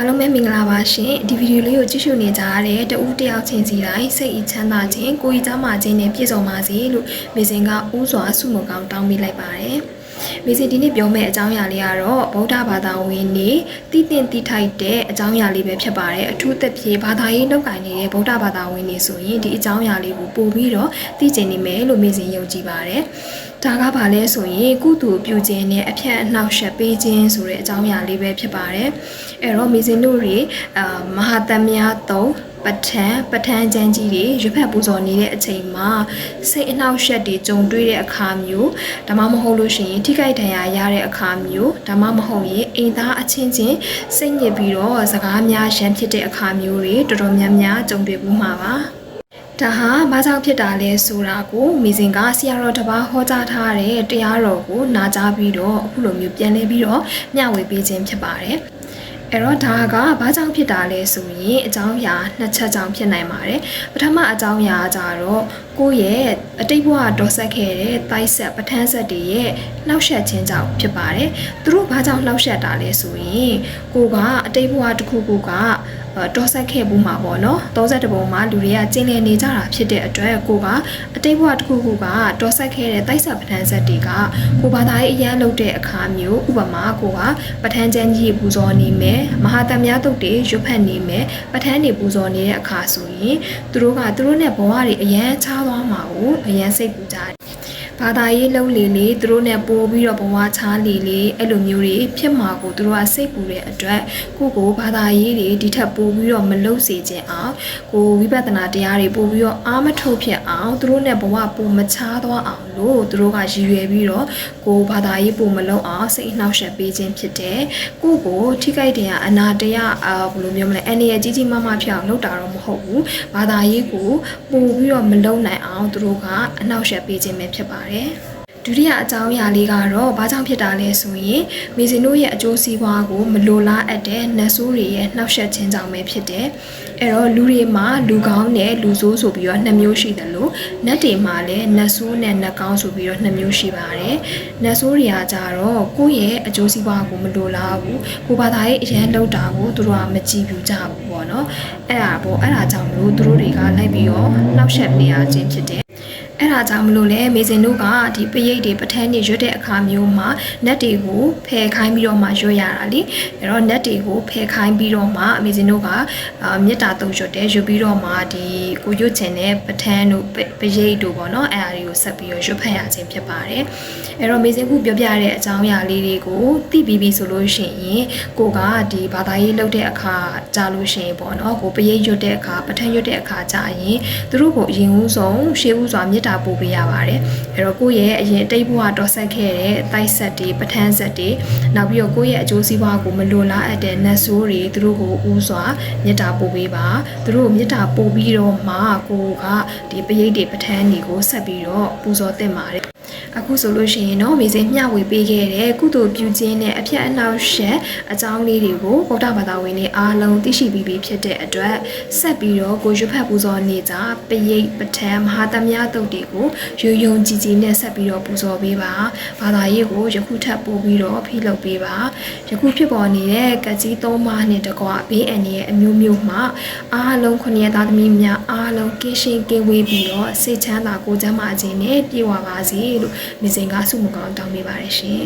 အားလုံးပဲမင်္ဂလာပါရှင်ဒီဗီဒီယိုလေးကိုကြည့်ရှုနေကြရတဲ့တဦးတစ်ယောက်ချင်းစီတိုင်းစိတ်အချမ်းသာခြင်းကိုယ်ဤသားမာခြင်းနဲ့ပြည့်စုံပါစေလို့မေစင်ကဥစွာဆုမွန်ကောင်းတောင်းပေးလိုက်ပါတယ် မေစင်ဒီနေ့ပြောမယ့်အကြောင်းအရာလေးကတော့ဗုဒ္ဓဘာသာဝင်နေတည်တင်တည်ထိုက်တဲ့အကြောင်းအရာလေးပဲဖြစ်ပါတယ်အထူးသဖြင့်ဘာသာရေးနှုတ်ကင်နေတဲ့ဗုဒ္ဓဘာသာဝင်နေဆိုရင်ဒီအကြောင်းအရာလေးကိုပို့ပြီးတော့သိကျင်နေမယ်လို့မေစင်ယုံကြည်ပါတယ်ဒါကဘာလဲဆိုရင်ကုသိုလ်ပြုခြင်းနဲ့အဖြတ်အနှောက်အယှက်ပေးခြင်းဆိုတဲ့အကြောင်းအရာလေးပဲဖြစ်ပါတယ်။အဲ့တော့မေဇင်တို့တွေအာမဟာတမယသုံး ပဋ္ဌာန်းပဋ္ဌာန်းကျမ်းကြီးတွေရွတ်ဖတ်ပူဇော်နေတဲ့အချိန်မှာစိတ်အနှောက်အယှက်တွေကြုံတွေ့တဲ့အခါမျိုးဒါမှမဟုတ်လို့ရှိရင်ထိခိုက်ဒဏ်ရာရတဲ့အခါမျိုးဒါမှမဟုတ်ရင်အိမ်သားအချင်းချင်းစိတ်ညစ်ပြီးတော့စကားများရန်ဖြစ်တဲ့အခါမျိုးတွေတော်တော်များများကြုံတွေ့ဘူးမှာပါ။ဒါဟာဘာကြောင့်ဖြစ်တာလဲဆိုတာကိုမိစဉ်ကဆရာတော်တစ်ပါးဟောကြားထားတဲ့တရားတော်ကိုနာကြားပြီးတော့အခုလိုမျိုးပြန်လည်ပြီးတော့မျှဝေပေးခြင်းဖြစ်ပါတယ်။ အဲ့တော့ဒါကဘာကြောင့်ဖြစ်တာလဲဆိုရင်အကြောင်းအရာနှစ်ချက်ကြောင့်ဖြစ်နိုင်ပါတယ်။ပထမအကြောင်းအရာကြတော့ကိုယ့်ရဲ့အတိတ်ဘဝတော်ဆက်ခဲ့တဲ့တိုက်ဆက်ပဋ္ဌာန်းဆက်တွေရဲ့နှောက်ယှက်ခြင်းကြောင့်ဖြစ်ပါတယ်။သူတို့ဘာကြောင့်နှောက်ယှက်တာလဲဆိုရင်ကိုကအတိတ်ဘဝတစ်ခုခုကတော်ဆက်ခဲ့ဘူးမှာပေါ့နော်32ပုံမှာလူတွေကကျင်းလည်နေကြတာဖြစ်တဲ့အတွက်ကိုကအတိတ်ဘဝတစ်ခုခုကတော်ဆက်ခဲ့တဲ့တိုက်ဆက်ပဋ္ဌာန်းဆက်တွေကကိုဘာသာရေးအရန်လုပ်တဲ့အခါမျိုးဥပမာကိုကပဋ္ဌာန်းကျမ်းကြီးပူဇော်နေမယ်မဟာတမယတုတ်တွေရွတ်ဖတ်နေမယ်ပဋ္ဌာန်းတွေပူဇော်နေတဲ့အခါဆိုရင်သူတို့ကသူတို့နဲ့ဘဝတွေအရန်ချားသွားမှာကိုအရန်စိတ်ပူကြတယ် ဘာသာရေးလုံးလေလေသူတို့နဲ့ပို့ပြီးတော့ဘဝချားလေလေအဲ့လိုမျိုးတွေဖြစ်မှာကိုသူတို့ကစိတ်ပူတဲ့အတွက်ကိုကိုဘာသာရေးတွေဒီထက်ပို့ပြီးတော့မလုပ်စေချင်အောင်ကိုဝိပဿနာတရားတွေပို့ပြီးတော့အာမထုတ်ဖြစ်အောင်သူတို့နဲ့ဘဝပို့မချားသွားအောင်လို့သူတို့ကရည်ရွယ်ပြီးတော့ကိုဘာသာရေးပို့မလုပ်အောင်စိတ်အနှောက်အယှက်ပေးခြင်းဖြစ်တယ်ကိုကိုထိခိုက်တယ်အနာတရားအာဘယ်လိုမျိုးမလဲအနေရကြီးကြီးမားမားဖြစ်အောင်လုပ်တာတော့မဟုတ်ဘူးဘာသာရေးကိုပို့ပြီးတော့မလုပ်နိုင်အောင်သူတို့ကအနှောက်အယှက်ပေးခြင်းပဲဖြစ်ပါတယ်ဒုတိယအကြောင်းအရာလေးကတော့ဘာကြောင့်ဖြစ်တာလဲဆိုရင်မေဇင်တို့ရဲ့အကျိုးစီးပွားကိုမလိုလားအပ်တဲ့နတ်ဆိုးတွေရဲ့နှောက်ယှက်ခြင်းကြောင့်ပဲဖြစ်တယ်။အဲ့တော့လူတွေမှာလူကောင်းနဲ့လူဆိုးဆိုပြီးတော့နှစ်မျိုးရှိတယ်လို့နတ်တွေမှာလည်းနတ်ဆိုးနဲ့နတ်ကောင်းဆိုပြီးတော့နှစ်မျိုးရှိပါတယ်။နတ်ဆိုးတွေကကြတော့ကိုယ့်ရဲ့အကျိုးစီးပွားကိုမလိုလားဘူး။ကိုယ်ဘာသာရေးအရန်လောက်တာကိုသူတို့ကမကြည့်ဘူးကြဘူးပေါ့နော်။အဲ့ဒါပေါ့အဲ့ဒါကြောင့်မလို့သူတို့တွေကလိုက်ပြီးတော့နှောက်ယှက်နေရခြင်းဖြစ်တယ် အဲ့ဒါကြောင့်မလို့လဲမေဇင်တို့ကဒီပရိတ်တွေပထန်းတွေရွတ်တဲ့အခါမျိုးမှာနက်တွေကိုဖယ်ခိုင်းပြီးတော့မှရွတ်ရတာလေအဲ့တော့နက်တွေကိုဖယ်ခိုင်းပြီးတော့မှမေဇင်တို့ကအာမေတ္တာတုံရွတ်တယ်ရွတ်ပြီးတော့မှဒီကိုရွတ်ချင်တဲ့ပထန်းတို့ပရိတ်တို့ပေါ့နော်အဲ့ဒါတွေကိုဆက်ပြီးတော့ရွတ်ဖတ်ရခြင်းဖြစ်ပါတယ်အဲ့တော့မေဇင်ခုပြောပြတဲ့အကြောင်းအရာလေးတွေကိုသိပြီးပြီဆိုလို့ရှိရင်ကိုကဒီဘာသာရေးလုပ်တဲ့အခါကြာလို့ရှိရင်ပေါ့နော်ကိုပရိတ်ရွတ်တဲ့အခါပထန်းရွတ်တဲ့အခါကြာရင်သူတို့ကိုအရင်ဦးဆုံးရှေးဦးစွာမေတ္တာပို့ပေးရပါတယ်အဲ့တော့ကိုယ့်ရဲ့အရင်အတိတ်ဘဝတော်ဆက်ခဲ့တဲ့တိုက်ဆက်တွေပထန်းဆက်တွေနောက်ပြီးတော့ကိုယ့်ရဲ့အကျိုးစီးပွားကိုမလွန်လားအပ်တဲ့နတ်ဆိုးတွေသူတို့ကိုဦးစွာမေတ္တာပို့ပေးပါသူတို့ကိုမေတ္တာပို့ပြီးတော့မှကိုကဒီပရိတ်တွေပထန်းတွေကိုဆက်ပြီးတော့ပူဇော်သင့်ပါတယ် အခုဆိုလို့ရှိရင်တော့မေစင်မျှဝေပေးခဲ့တဲ့ကုသိုလ်ပြုခြင်းနဲ့အဖြတ်အနှောက်ရှက်အကြောင်းလေးတွေကိုဗုဒ္ဓဘာသာဝင်တွေအားလုံးသိရှိပြီးပြီဖြစ်တဲ့အတွက်ဆက်ပြီးတော့ကိုရွတ်ဖတ်ပူဇော်နေကြပရိတ်ပထမမဟာတမယတုတ်တွေကိုယူယုံကြည်ကြည်နဲ့ဆက်ပြီးတော့ပူဇော်ပေးပါဘာသာရေးကိုယခုထပ်ပို့ပြီးတော့ဖိလုပ်ပေးပါယခုဖြစ်ပေါ်နေတဲ့ကကြီးသုံးပါးနဲ့တကွဘေးအန္တရာယ်အမျိုးမျိုးမှာအားလုံးခုနှစ်သားသမီးများအားလုံးကင်းရှင်းကင်းဝေးပြီးတော့စိတ်ချမ်းသာကိုယ်ကျန်းမာခြင်းနဲ့ပြည့်ဝပါစေလို့မြစင်ကဆုမကောင်းတောင်းပေးပါရရှင်